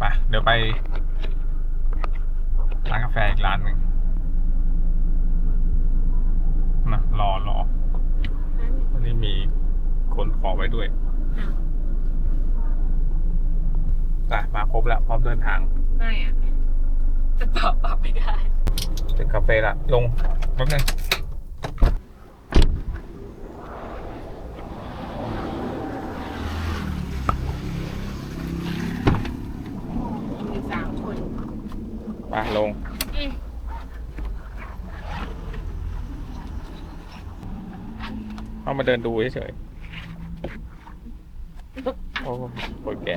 ไปเดี๋ยวไปร้านกาแฟอีกร้านหนึ่งนะรอรอวันนี้มีคนขอไว้ด้วยแต่มาครบแล้วพร้อมเดินทาง ไม่อะจะปรับปรับไม่ได้ถึงคาเฟ่ละลงแป๊บนึง มีสามคน ไปลงเข้ามาเดินดูเฉยๆโอ้โหแก่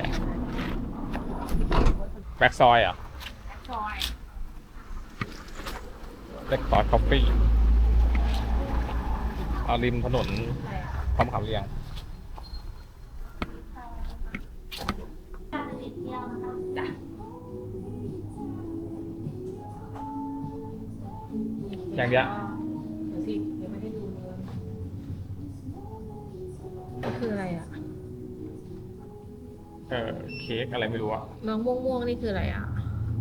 แบ็กซอยอะซอยเล็กซอยคอฟฟี่เอาริมถนนพร้อมขำเรียงจ้ะ อย่างเดียวเดี๋ยวสิเดี๋ยวไม่ได้ดูเนื้อนี่คืออะไรอะ เออเค้กอะไรไม่รู้อะน้องม่วงม่วงๆนี่คืออะไรอะ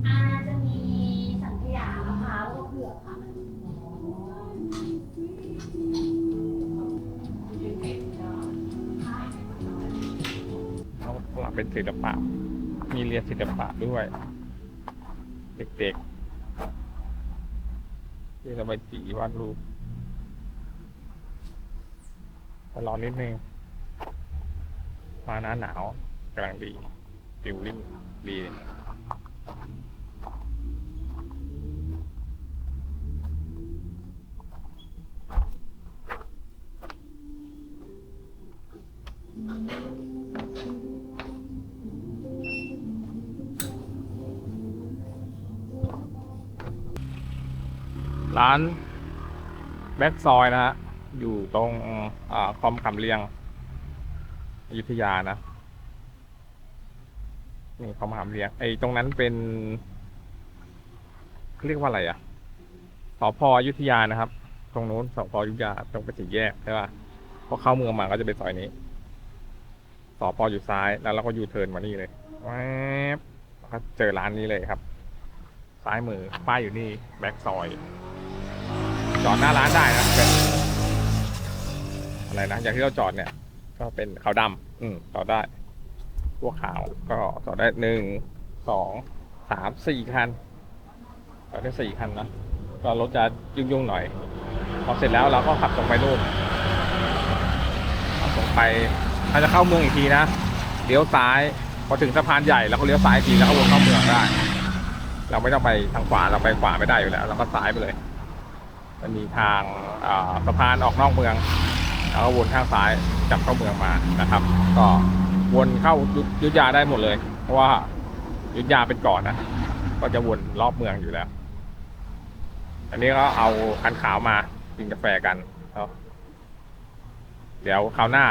อ่าจะมีสังขยามะพร้าวแล้วก็เผือกค่ะเขาหลังเป็นศิลปะ มีเรียนศิลปะด้วย เด็กๆ ที่เราไปจีวาดรูปแต่รอนิดนึงมาหน้าหนาวกำลังดีฟิลลิ่งดี ร้านแบ็กซอยนะฮะ อยู่ตรงอคอมขำเรียงอยุธยานะ นี่คอมขำเรียง ไอ้ตรงนั้นเป็นเขาเรียกว่าอะไรอะสพอยุธยานะครับ ตรงนู้นสพอยุธยา ตรงไปสี่แยกใช่ป่ะ พอเข้าเมืองมาก็จะเป็นซอยนี้สพอยู่ซ้าย แล้วเราก็ยูเทิร์นมานี่เลยแวบแล้วก็เจอร้านนี้เลยครับ ซ้ายมือ ป้ายอยู่นี่ แบ็กซอย จอดหน้าร้านได้นะเป็นอะไรนะอย่างที่เราจอดเนี่ย ก็เป็นขาวดำอืมจอดได้ พวกขาวก็จอดได้หนึ่งสองสามสี่คันจอดได้สี่คันนะก็รถจะยุ่งๆหน่อยพอเสร็จแล้วเราก็ขับตรงไปนู่นขับตรงไปถ้าจะเข้าเมืองอีกทีนะเลี้ยวซ้ายพอถึงสะพานใหญ่เราก็เลี้ยวซ้ายอีกทีแล้วก็วนเข้าเมืองได้ เราไม่ต้องไปทางขวาเราไปขวาไม่ได้อยู่แล้ว เราก็ซ้ายไปเลย มันมีทางสะพานออกนอกเมืองแล้วก็วนทางซ้ายกลับเข้าเมืองมานะครับ ก็วนเข้ายุยุทธยาได้หมดเลย เพราะว่ายุทธยาเป็นก่อนนะก็จะวนรอบเมืองอยู่แล้ว อันนี้ก็เอาคันขาวมากินกาแฟกันเนาะเดี๋ยวคราวหน้า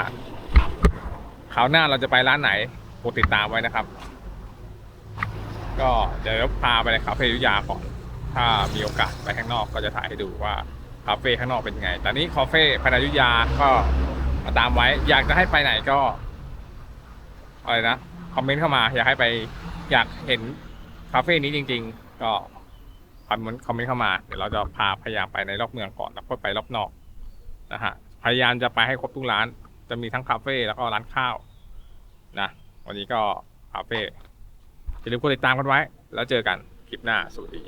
คราวหน้าเราจะไปร้านไหนโปรดติดตามไว้นะครับ ก็เดี๋ยวพาไปในคาเฟ่ยุธยาก่อน ถ้ามีโอกาสไปข้างนอกก็จะถ่ายให้ดูว่าคาเฟ่ข้างนอกเป็นไง ตอนนี้คาเฟ่พนายุธยาก็มาตามไว้ อยากจะให้ไปไหนก็อะไรนะคอมเมนต์เข้ามาอยากให้ไปอยากเห็นคาเฟ่นี้จริง ๆ ก็คอมเมนต์คอมเมนต์เข้ามาเดี๋ยวเราจะพาพยายามไปในรอบเมืองก่อนแล้วค่อยไปรอบนอกนะฮะพยายามจะไปให้ครบทุกร้าน จะมีทั้งคาเฟ่แล้วก็ร้านข้าวนะวันนี้ก็คาเฟ่อย่าลืมกดติดตามกันไว้ แล้วเจอกันคลิปหน้าสวัสดี